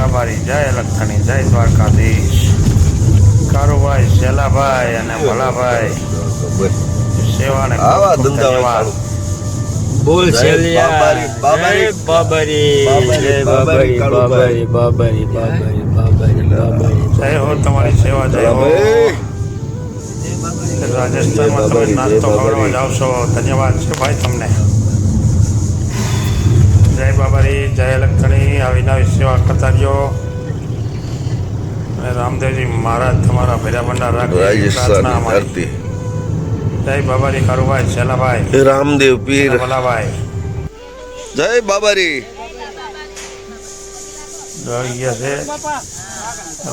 બાબારી જય લખણી જય દ્વારકાધીશ. કારુભાઈ શેલાભાઈ અને ભલાભાઈ સેવાને આવા ધંધા બોલ જય બાબારી, બાબારી. જય બાબારી. બાબારી, બાબારી, બાબારી બાબારી બાબારી બાબારી બાબારી. જય હો તમારી સેવા જય હો. રાજસ્થાનમાં તમે નાસ્તો ખવડાવવા. જાવ છો. ધન્યવાદ છે ભાઈ તમને. જય બાબારી જય લખણી આવી નવી સેવા કરતા રહ્યો. અને રામદેવજી મહારાજ તમારા ભેરા ભંડાર રાખી રાજસ્થાન પ્રાર્થના અમારી. જય બાબારી કારુભાઈ શેલાભાઈ. રામદેવ પીર. ભલાભાઈ જય બાબારી. દોડી ગયા છે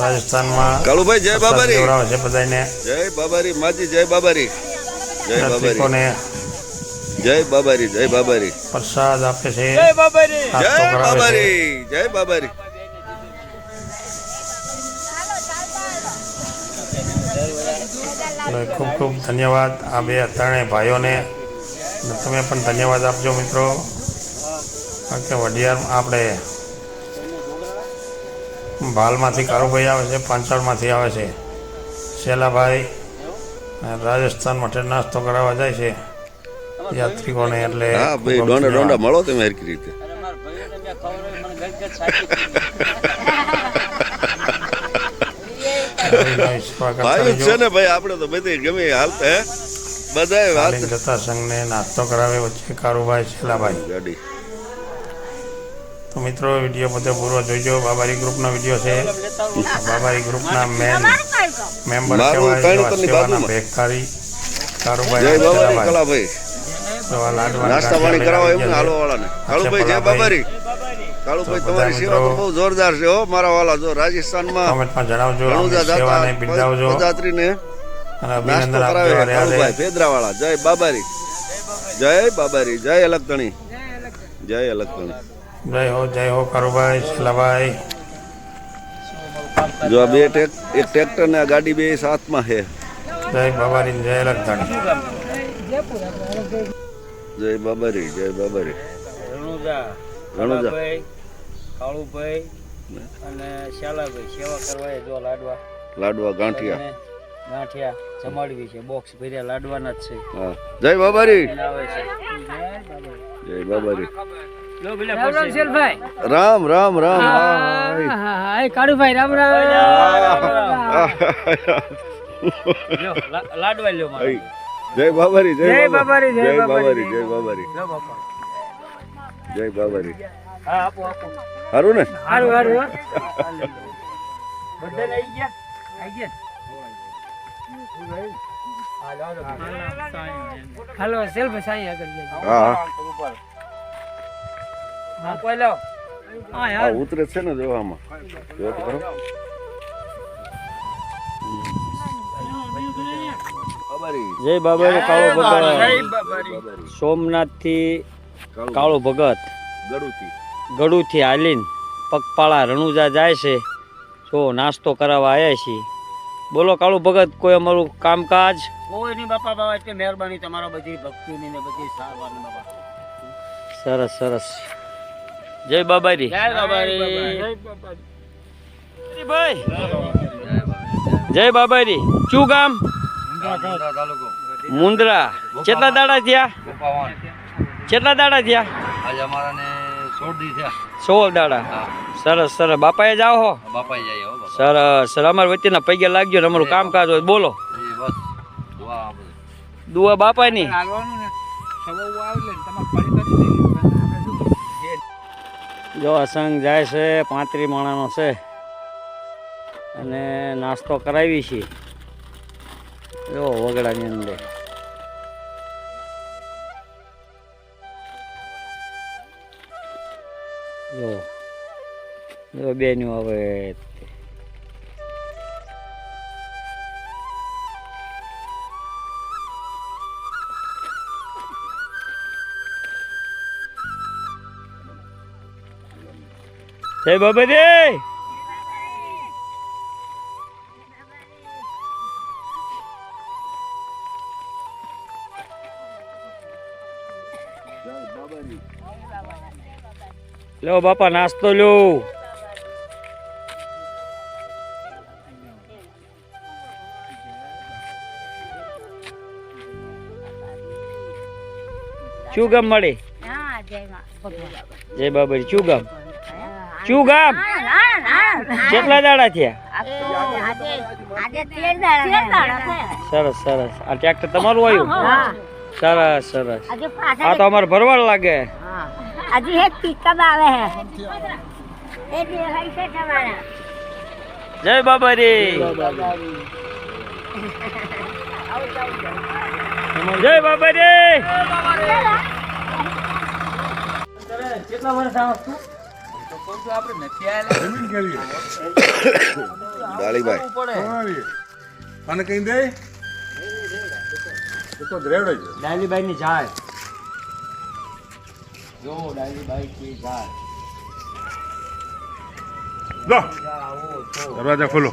રાજસ્થાનમાં. કાળુભાઈ જય બાબારી. છે બધાને જય બાબારી માજી જય બાબારી. જય બાબારી. જય બાબારી જય બાબારી. પ્રસાદ આપે છે. જય બાબારી. જય. બાબારી જય બાબારી. ખૂબ ખૂબ ધન્યવાદ આ બે ત્રણેય ભાઈઓને. તમે પણ ધન્યવાદ આપજો મિત્રો. કારણ કે વઢિયાર આપણે ભાલમાંથી કારુભાઈ આવે છે પાંચાળમાંથી આવે છે. શેલાભાઈ રાજસ્થાન માટે નાસ્તો કરાવવા જાય છે. યાત્રિકોને એટલે હા ભાઈ ડોંડા ડોંડા મળો તમે હરકી રીતે. ભાઈ છે ને ભાઈ આપણે તો બધી ગમે હાલત હે? બધાય વાત. જતા સંઘને નાસ્તો કરાવે વચ્ચે કારુભાઈ શેલાભાઈ ગાડી. તો મિત્રો વીડિયો બધો પૂરો જોઈજો બાબારી ગ્રુપનો વીડિયો છે. બાબારી ગ્રુપના મેન મેમ્બર કહેવાય સેવાના. કારુભાઈ કલાભાઈ. લાડવા નાસ્તા પાણી કરાવો એવું ને હાલો વાળાને કાળુભાઈ જય બાબારી. કાળુભાઈ તમારી સેવા તો બહુ જોરદાર છે હો મારા વાલા. જો રાજસ્થાનમાં કોમેન્ટમાં જણાવજો અમની સેવાને બિરદાવજો. પદયાત્રીને અને અભિનંદન આપજો. કાળુભાઈ પેદરાવાળા જય બાબારી. જય બાબારી. જય અલગતણી. જય અલગતણી. જય હો જય હો કાળુભાઈ શેલાભાઈ જો આ બે એક ટ્રેક્ટર ને આ ગાડી બે સાથમાં છે. જય બાબારી જય લખધણી જય બાબારી જય બાબારી. રણુજા રણુજા. કાળાભાઈ, કાળુભાઈ અને શાલાભાઈ સેવા કરવા જો લાડવા. લાડવા ગાંઠિયા. ગાંઠિયા જમાડવી છે બોક્સ ભર્યા લાડવાના જ છે. હા. જય બાબારી. જય બાબારી. રામ રામ રામ કાળુભાઈ રામ રામ. લાડવા લ્યો. જય બાબારી જય બાબારી જય બાબારી. જય બાબારી. જય બાબારી. હા આપો આપો. સારું ને? હારું હારું બધા આવી ગયા? આવી ગયા? હાલો સેલ્ફ સાઈ આગળ હા હા. કોઈ ઉતરે છે ને જોવામાં. જો જય બાબારી કાળો ભગત. સોમનાથથી કાળો. ભગત. ગળુથી. ગળુથી હાલીને પગપાળા રણુજા જાય છે. જો નાસ્તો કરાવવા આવ્યા છીએ. બોલો કાળુ ભગત કોઈ અમારું કામકાજ? કોઈ નહીં બાપા બાબા એટલે મહેરબાની તમારા બધી ભક્તિની ને બધી સારવારની બાપા. સરસ સરસ. જય બાબારી. જય બાબારી. ભાઈ. જય બાબારી. શું ગામ મુંદ્રા કેટલા દાડા થયા? કેટલા દાડા થયા? આજે અમારાને સોળ દી થયા. સોળ દાડા. સરસ સરસ. બાપાએ જાઓ હો. બાપાએ જાય હો સરસ સર અમારા વચ્ચેના પૈગે લાગ્યો ને અમારું કામકાજ હોય. બોલો. દુઆ બાપાની. જો અસંગ સંઘ જાય છે પાંત્રી માણાનો છે. અને નાસ્તો કરાવી છે જો વગડાની અંદર. જો બેન્યું હવે જય બાબા રે લ્યો બાપા નાસ્તો લ્યો. શું ગામ મળે? જય બાબા શું ગામ? શું ગામ? કેટલા દાડા થયા? સરસ સરસ. આ ટ્રેક્ટર તમારું આવ્યું? સરસ સરસ. આ તો અમારે ભરવાડ લાગે. હા આજે એક પિકઅપ આવે હે. એ દેખાય છે તમારા. જય જય કઈ દે? તો દ્રેવડે છે. ડાલીબાઈ ની ઝાડ જો લો. દરવાજા ખોલો.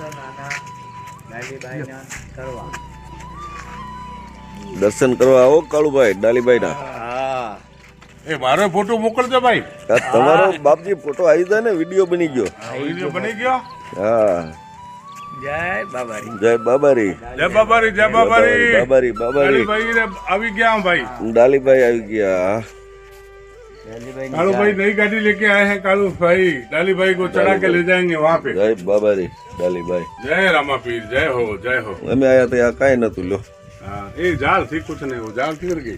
દર્શન કરવા. આવો કાળુભાઈ ડાલીભાઈ ના એ મારો ફોટો મોકલજો ભાઈ. તમારો બાપજી ફોટો આવી જાય ને વીડિયો બની ગયો. વીડિયો બની ગયો? હા. જય બાબારી. જય બાબારી. જય બાબારી જય બાબારી. બાબારી બાબારી. આવી ગયા ભાઈ. ડાલીભાઈ આવી ગયા. कालू भाई नई गाड़ी लेके आए हैं कालू भाई डाली भाई को चढ़ा के ले जाएँगे वहाँ पे जय बाबा रे डाली भाई जय रामा पीर जय हो जय हो। मैं आया तो यहाँ का ही ना तू लो। हाँ, ये जाल थी कुछ नहीं वो जाल किधर गई?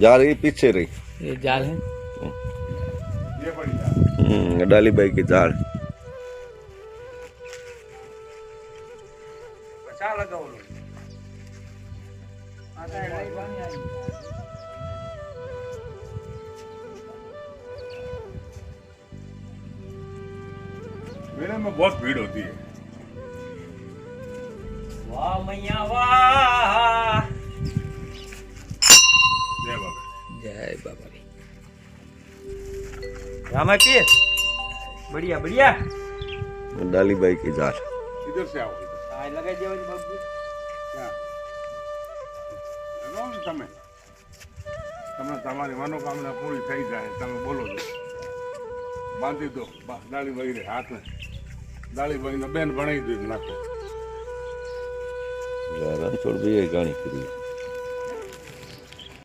जाल ये पीछे रही। ये जाल है। ये बड़ी जाल। हम्म, डाली भाई की जाल। बचा लगाओ मेले में बहुत भीड़ होती है વાહ મૈયા વાહ जय बाबा जय बाबारी रामा पीर बढ़िया बढ़िया ડાલીભાઈ की ઝાડ इधर से आओ આ લગાઈ દેવાની બાબજી क्या લગાવો ને તમે તમે તમારી મનોકામના પૂરી થઈ જાય તમે બોલો છો બાંધી દો બા- ડાળીભાઈ રે હાથને ડાળીભાઈ બેન ભણાવી દીધું નાખો. રણછોડભાઈ ઘણી કરી.